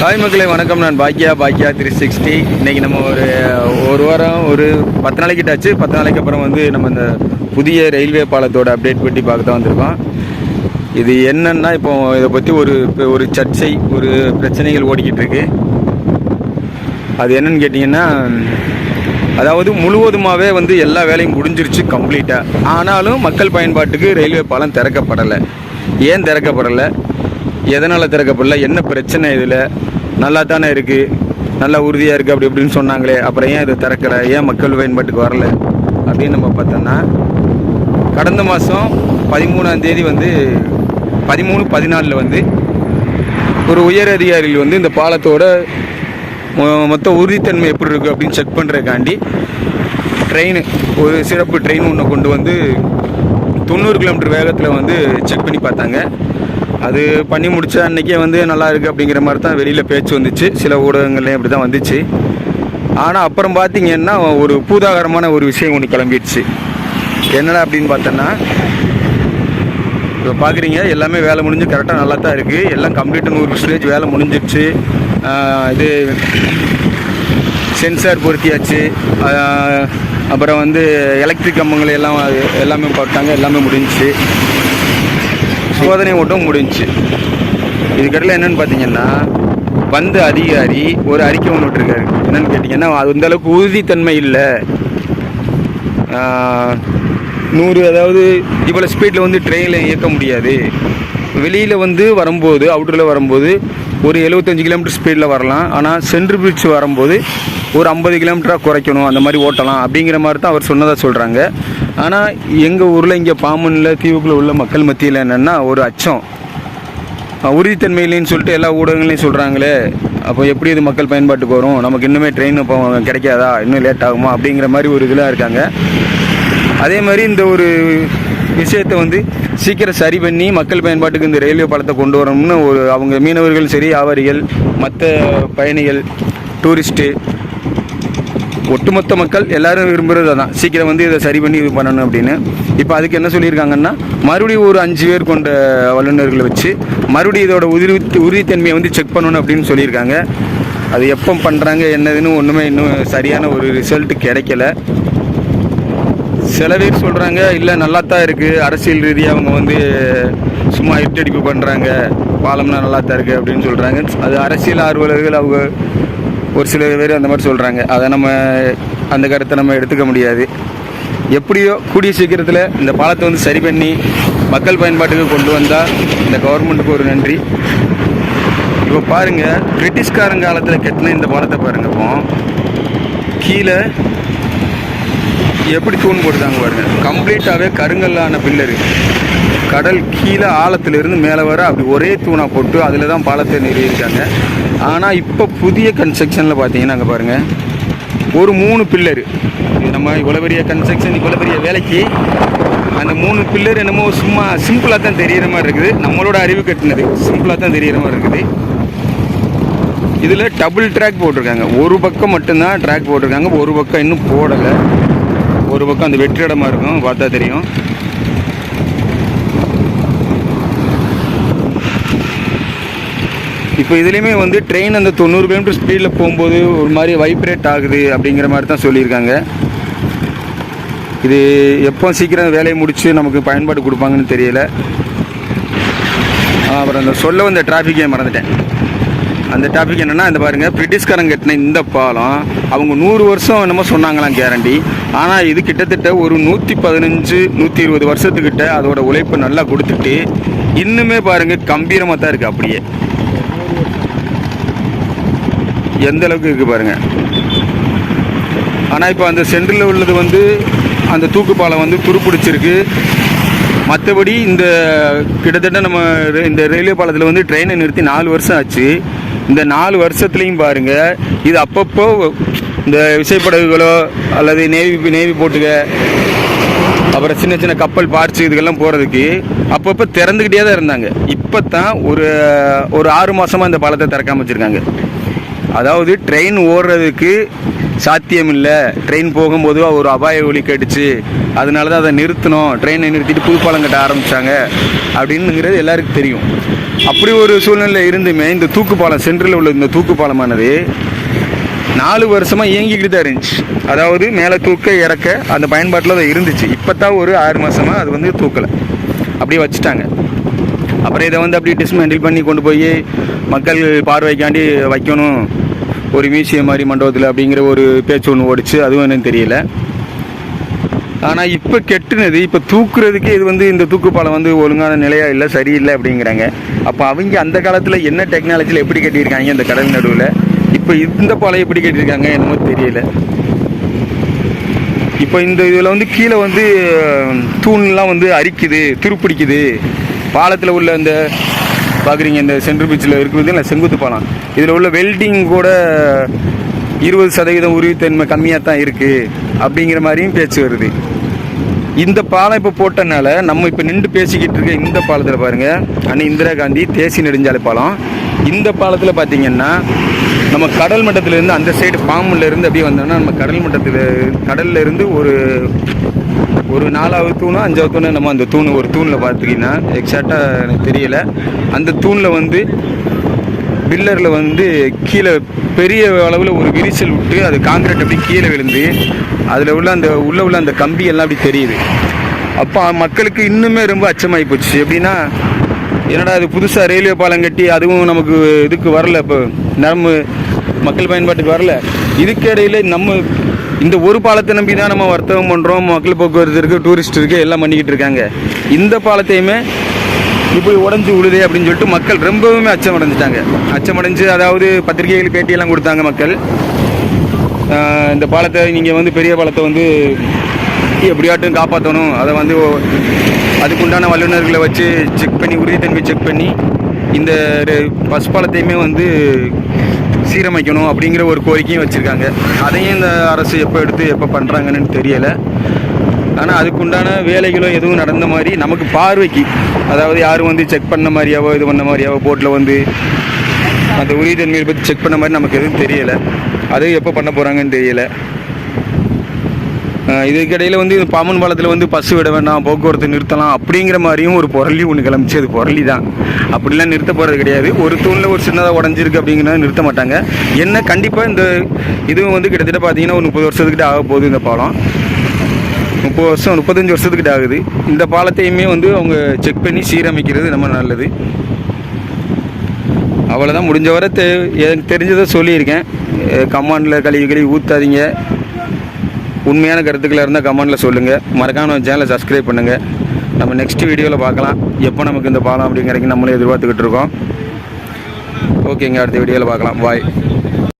Hi மக்களை வணக்கம். நான் பாக்கியா பாக்கியா த்ரீ சிக்ஸ்டி இன்றைக்கி நம்ம ஒரு ஒரு வாரம் ஒரு பத்து நாளைக்கிட்டாச்சு பத்து நாளைக்கு அப்புறம் வந்து நம்ம இந்த புதிய ரயில்வே பாலத்தோட அப்டேட் பற்றி பார்க்க தான் வந்திருக்கோம். இது என்னன்னா இப்போ இதை பற்றி ஒரு ஒரு சர்ச்சை ஒரு பிரச்சனைகள் ஓடிக்கிட்டு இருக்கு. அது என்னன்னு கேட்டிங்கன்னா அதாவது முழுவதுமாகவே வந்து எல்லா வேலையும் முடிஞ்சிருச்சு கம்ப்ளீட்டாக ஆனாலும் மக்கள் பயன்பாட்டுக்கு ரயில்வே பாலம் திறக்கப்படலை. ஏன் திறக்கப்படலை? எதனால் திறக்கப்படல? என்ன பிரச்சனை இதில்? நல்லா தானே இருக்குது நல்லா உறுதியாக இருக்குது அப்படி இப்படின்னு சொன்னாங்களே. அப்புறம் ஏன் இதை திறக்கலை? ஏன் மக்கள் பயன்பாட்டுக்கு வரல? அப்படின்னு நம்ம பார்த்தோன்னா கடந்த மாதம் பதிமூணாம் தேதி வந்து பதிமூணு பதினாலில் வந்து ஒரு உயர் அதிகாரிகள் வந்து இந்த பாலத்தோட மொத்த உறுதித்தன்மை எப்படி இருக்குது அப்படின்னு செக் பண்ணுறதுக்காண்டி ட்ரெயின் ஒரு சிறப்பு ட்ரெயின் ஒன்று கொண்டு வந்து தொண்ணூறு கிலோமீட்டர் வேகத்தில் வந்து செக் பண்ணி பார்த்தாங்க. அது பண்ணி முடித்த அன்னைக்கே வந்து நல்லா இருக்குது அப்படிங்கிற மாதிரி தான் வெளியில் பேச்சு வந்துச்சு. சில ஊடகங்கள்லேயும் அப்படி தான் வந்துச்சு. ஆனால் அப்புறம் பார்த்தீங்கன்னா ஒரு பூதாகரமான ஒரு விஷயம் ஒன்று கிளம்பிடுச்சு. என்னடா அப்படின்னு பார்த்தோன்னா இப்போ பார்க்குறீங்க எல்லாமே வேலை முடிஞ்சு கரெக்டாக நல்லா தான் இருக்குது எல்லாம் கம்ப்ளீட் நூறு பர்சன்டேஜ் வேலை முடிஞ்சிடுச்சு இது சென்சார் பொருத்தியாச்சு. அப்புறம் வந்து எலக்ட்ரிக் கம்பங்கள் எல்லாம் எல்லாமே போட்டாங்க எல்லாமே முடிஞ்சிச்சு. சோதனை ஓட்டம் முடிஞ்சுச்சு இதுக்கடையில் என்னன்னு பார்த்தீங்கன்னா வந்த அதிகாரி ஒரு அறிக்கை ஒன்று விட்டுருக்காரு. என்னன்னு கேட்டிங்கன்னா அது அந்த அளவுக்கு உறுதித்தன்மை இல்லை. நூறு அதாவது இவ்வளோ ஸ்பீடில் வந்து ட்ரெயினில் இயக்க முடியாது. வெளியில் வந்து வரும்போது அவுட்டரில் வரும்போது ஒரு 75 கிலோமீட்டர் ஸ்பீடில் வரலாம். ஆனால் சென்ட்ரு பிரிட்ஜ் வரும்போது ஒரு ஐம்பது கிலோமீட்டராக குறைக்கணும் அந்த மாதிரி ஓட்டலாம் அப்படிங்கிற மாதிரி தான் அவர் சொன்னதாக சொல்கிறாங்க ஆனால் எங்கள் ஊரில் இங்கே பாம்பனில் தீவுக்குள்ள உள்ள மக்கள் மத்தியில் என்னென்னா ஒரு அச்சம். அஹ் உறுதித்தன்மை இல்லைன்னு சொல்லிட்டு எல்லா ஊடகங்களையும் சொல்கிறாங்களே அப்போ எப்படி இது மக்கள் பயன்பாட்டுக்கு வரும்? நமக்கு இன்னுமே ட்ரெயின் இப்போ கிடைக்காதா? இன்னும் லேட் ஆகுமா? அப்படிங்கிற மாதிரி ஒரு இதெல்லாம் இருக்காங்க. அதே மாதிரி இந்த ஒரு விஷயத்தை வந்து சீக்கிரம் சரி பண்ணி மக்கள் பயன்பாட்டுக்கு இந்த ரயில்வே பாலத்தை கொண்டு வரணும்னு ஒரு அவங்க மீனவர்கள் சரி வியாபாரிகள் மற்ற பயணிகள் டூரிஸ்ட்டு ஒட்டுமொத்த மக்கள் எல்லாரும் விரும்புகிறது அதான். சீக்கிரம் வந்து இதை சரி பண்ணி இது பண்ணணும் அப்படின்னு. இப்போ அதுக்கு என்ன சொல்லியிருக்காங்கன்னா மறுபடியும் ஒரு அஞ்சு பேர் கொண்ட வல்லுநர்களை வச்சு மறுபடியும் இதோட உறுதி உறுதித்தன்மையை வந்து செக் பண்ணணும் அப்படின்னு சொல்லியிருக்காங்க. அது எப்போ பண்ணுறாங்க என்னதுன்னு ஒன்றுமே இன்னும் சரியான ஒரு ரிசல்ட் கிடைக்கல. சில பேர் சொல்கிறாங்க இல்லை நல்லா தான் இருக்குது அரசியல் ரீதியாக அவங்க வந்து சும்மா இட்டடிப்பு பண்ணுறாங்க பாலம்னா நல்லா தான் இருக்குது அப்படின்னு சொல்கிறாங்க அது அரசியல் ஆர்வலர்கள் அவங்க ஒரு சில பேர் அந்த மாதிரி சொல்கிறாங்க அதை நம்ம அந்த கருத்தை நம்ம எடுத்துக்க முடியாது. எப்படியோ கூடிய சீக்கிரத்தில் இந்த பாலத்தை வந்து சரி பண்ணி மக்கள் பயன்பாட்டுக்கு கொண்டு வந்தால் இந்த கவர்மெண்ட்டுக்கு ஒரு நன்றி. இப்போ பாருங்கள் பிரிட்டிஷ்காரங்க காலத்தில் கட்டின இந்த பாலத்தை பாருங்க இப்போ கீழே எப்படி தூண் போட்டுருக்காங்க பாருங்கள் கம்ப்ளீட்டாகவே கருங்கல்லான பில்லரு கடல் கீழே ஆழத்துலேருந்து மேலே வர அப்படி ஒரே தூணாக போட்டு அதில் தான் பாலத்தை நிறுவியிருக்காங்க ஆனால் இப்போ புதிய கன்ஸ்ட்ரக்ஷனில் பார்த்தீங்கன்னா அங்கே பாருங்கள் ஒரு மூணு பில்லரு. நம்ம இவ்வளோ பெரிய கன்ஸ்ட்ரக்ஷன் இவ்வளோ பெரிய வேலைக்கு அந்த மூணு பில்லர் என்னமோ சும்மா சிம்பிளாக தான் தெரியிற மாதிரி இருக்குது. நம்மளோட அறிவு கட்டினது. சிம்பிளாக தான் தெரியிற மாதிரி இருக்குது. இதில் டபுள் ட்ராக் போட்டிருக்காங்க. ஒரு பக்கம் மட்டும்தான் ட்ராக் போட்டிருக்காங்க. ஒரு பக்கம் இன்னும் போடலை. ஒரு பக்கம் அந்த வெற்றிடமாக இருக்கும் பார்த்தா தெரியும். இப்போ இதுலேயுமே வந்து ட்ரெயின் அந்த தொண்ணூறு கிலோமீட்டர் ஸ்பீடில் போகும்போது ஒரு மாதிரி வைப்ரேட் ஆகுது அப்படிங்கிற மாதிரி தான் சொல்லியிருக்காங்க. இது எப்போ சீக்கிரம் வேலையை முடித்து நமக்கு பயன்பாடு கொடுப்பாங்கன்னு தெரியல. அப்புறம் அந்த சொல்ல வந்த டிராஃபிக்கே மறந்துட்டேன். அந்த டாபிக் என்னென்னா இந்த பாருங்கள் பிரிட்டிஷ்காரங்க கட்டின இந்த பாலம் அவங்க நூறு வருஷம் என்னமோ சொன்னாங்களாம் கேரண்டி ஆனால் இது கிட்டத்தட்ட ஒரு நூற்றி பதினஞ்சு நூற்றி இருபது வருஷத்துக்கிட்ட அதோட உழைப்பு நல்லா கொடுத்துட்டு இன்னுமே பாருங்கள் கம்பீரமாக தான் இருக்குது அப்படியே. எந்த அளவுக்கு இருக்குது பாருங்கள் ஆனால் இப்போ அந்த சென்டரில் உள்ளது வந்து அந்த தூக்குப்பாலம் வந்து துருப்பிடிச்சிருக்கு. மற்றபடி இந்த கிட்டத்தட்ட நம்ம இந்த ரயில்வே பாலத்தில் வந்து ட்ரெயினை நிறுத்தி நாலு வருஷம் ஆச்சு. இந்த நாலு வருஷத்துலையும் பாருங்க இது அப்பப்போ இந்த விசைப்படகுகளோ அல்லது நேவி நேவி போட்டுக அப்புறம் சின்ன சின்ன கப்பல் பார்ட்ஸ் இதுக்கெல்லாம் போகிறதுக்கு அப்பப்போ திறந்துக்கிட்டே தான் இருந்தாங்க. இப்போ தான் ஒரு ஒரு ஆறு மாதமாக இந்த பாலத்தை திறக்காம வச்சுருக்காங்க. அதாவது ட்ரெயின் ஓடுறதுக்கு சாத்தியம் இல்லை ட்ரெயின் போகும்போது ஒரு அபாய ஒலி கேட்டுச்சு. அதனால தான் அதை நிறுத்தணும். ட்ரெயினை நிறுத்திட்டு புது பாலம் கட்ட ஆரம்பித்தாங்க அப்படின்னுங்கிறது எல்லாருக்கும் தெரியும். அப்படி ஒரு சூழ்நிலை இருந்துமே இந்த தூக்கு பாலம் உள்ள இந்த தூக்கு பாலமானது நாலு வருஷமாக இயங்கிக்கிட்டு தான் இருந்துச்சு. அதாவது மேலே தூக்க இறக்க அந்த பயன்பாட்டில் அது இருந்துச்சு. இப்போ தான் ஒரு ஆறு மாதமாக அது வந்து தூக்கலை. அப்படியே வச்சுட்டாங்க. அப்புறம் இதை வந்து அப்படியே டிஸ்மேண்டில் பண்ணி கொண்டு போய் மக்கள் பார்வைக்காண்டி வைக்கணும். ஒரு மியூசியம் மாதிரி மண்டபத்தில் அப்படிங்கிற ஒரு பேச்சு ஒன்று ஓடிச்சு. அதுவும் என்னன்னு தெரியல. ஆனால் இப்போ கெட்டுனது இப்போ தூக்குறதுக்கு இது வந்து இந்த தூக்கு பாலம் வந்து ஒழுங்கான நிலையாக இல்லை சரியில்லை அப்படிங்கிறாங்க. அப்போ அவங்க அந்த காலத்தில் என்ன டெக்னாலஜியில் எப்படி கட்டியிருக்காங்க இந்த கடல் நடுவில்? இப்போ இந்த பாலை எப்படி கட்டியிருக்காங்க என்னமோ தெரியல. இப்போ இந்த இதில் வந்து கீழே வந்து தூண்லாம் வந்து அரிக்குது துருப்பிடிக்குது. பாலத்தில் உள்ள அந்த பார்க்குறீங்க இந்த சென்ட்ரல் பீச்சில் இருக்கிறது இல்லை செங்குத்து பாலம். இதில் உள்ள வெல்டிங் கூட இருபது சதவீதம் உறுதித்தன்மை கம்மியாக தான் இருக்குது அப்படிங்கிற மாதிரியும் பேச்சு வருது. இந்த பாலம் இப்போ போட்டனால நம்ம இப்போ நின்று பேசிக்கிட்டு இருக்க இந்த பாலத்தில் பாருங்கள் அண்ணன் இந்திரா காந்தி தேசிய நெடுஞ்சாலை பாலம். இந்த பாலத்தில் பார்த்தீங்கன்னா நம்ம கடல் மட்டத்திலேருந்து அந்த சைடு பாம்புல இருந்து அப்படியே வந்தோம்னா நம்ம கடல் மட்டத்தில் கடல்லேருந்து ஒரு ஒரு நாலாவது தூணும் அஞ்சாவது தூணோ நம்ம அந்த தூண் ஒரு தூணில் பார்த்துக்கிங்கன்னா எக்ஸாக்டாக எனக்கு தெரியலை. அந்த தூணில் வந்து பில்லரில் வந்து கீழே பெரிய அளவில் ஒரு விரிசல் விட்டு அது காங்கிரீட் அப்படி கீழே விழுந்து அதில் உள்ள அந்த உள்ளே உள்ள அந்த கம்பி எல்லாம் அப்படி தெரியுது. அப்போ மக்களுக்கு இன்னுமே ரொம்ப அச்சமாகி போச்சு. எப்படின்னா என்னடா அது புதுசாக ரயில்வே பாலம் கட்டி அதுவும் நமக்கு இதுக்கு வரல இப்போ நம்ம மக்கள் பயன்பாட்டுக்கு வரல. இதுக்கு நம்ம இந்த ஒரு பாலத்தை நம்பி தான் நம்ம வர்த்தகம் பண்ணுறோம் மக்கள் போக்குவரத்து இருக்குது டூரிஸ்ட் இருக்குது எல்லாம் பண்ணிக்கிட்டு இருக்காங்க. இந்த பாலத்தையுமே இப்படி உடஞ்சி விழுதே அப்படின்னு சொல்லிட்டு மக்கள் ரொம்பவுமே அச்சம் அச்சமடைஞ்சு அதாவது பத்திரிகைகள் பேட்டியெல்லாம் கொடுத்தாங்க மக்கள். இந்த பாலத்தை நீங்கள் வந்து பெரிய பாலத்தை வந்து எப்படியாட்டும் காப்பாற்றணும் அதை வந்து அதுக்குண்டான வல்லுநர்களை வச்சு செக் பண்ணி உறுதித்தன்மை செக் பண்ணி இந்த ரெ- பஸ் பாலத்தையுமே வந்து சீரமைக்கணும் அப்படிங்கிற ஒரு கோரிக்கையும் வச்சுருக்காங்க. அதையும் இந்த அரசு எப்போ எடுத்து எப்போ பண்ணுறாங்கன்னு தெரியலை. ஆனால் அதுக்குண்டான வேலைகளோ எதுவும் நடந்த மாதிரி நமக்கு பார்வைக்கு அதாவது யாரும் வந்து செக் பண்ண மாதிரியாவோ இது பண்ண மாதிரியாவோ போட்டில் வந்து அந்த உறுதித்தன்மையை பற்றி செக் பண்ண மாதிரி நமக்கு எதுவும் தெரியலை. அது எப்போ பண்ண போகிறாங்கன்னு தெரியலை. இதுக்கிடையில் வந்து இந்த பாம்பன் பாலத்தில் வந்து பஸ் விட வேண்டாம் போக்குவரத்து நிறுத்தலாம் அப்படிங்கிற மாதிரியும் ஒரு புரளி ஒன்று கிளம்பிச்சு அது புரளி தான். அப்படிலாம் நிறுத்த போகிறது கிடையாது. ஒரு தூணில் ஒரு சின்னதாக உடஞ்சிருக்கு அப்படிங்கிறத நிறுத்த மாட்டாங்க. என்ன கண்டிப்பாக இந்த இதுவும் வந்து கிட்டத்தட்ட பார்த்தீங்கன்னா ஒரு முப்பது வருஷத்துக்கிட்ட ஆக போகுது இந்த பாலம். முப்பது வருஷம் முப்பத்தஞ்சு வருஷத்துக்கிட்ட ஆகுது. இந்த பாலத்தையுமே வந்து அவங்க செக் பண்ணி சீரமைக்கிறது ரொம்ப நல்லது. அவ்வளோதான் முடிஞ்ச வரை தெ எனக்கு தெரிஞ்சதை சொல்லியிருக்கேன். கமாண்டில் கழுவி கழுவி ஊற்றாதீங்க உண்மையான கருத்துக்களாக இருந்தால் கமெண்டில் சொல்லுங்கள் மறக்காமல் நம்ம சேனலை சப்ஸ்கிரைப் பண்ணுங்கள் நம்ம நெக்ஸ்ட் வீடியோவில் பார்க்கலாம். எப்போ நமக்கு இந்த பாலம் அப்படிங்கிறக்கு நம்மளே எதிர்பார்த்துக்கிட்டு இருக்கோம். ஓகேங்க. அடுத்த வீடியோவில் பார்க்கலாம். பாய்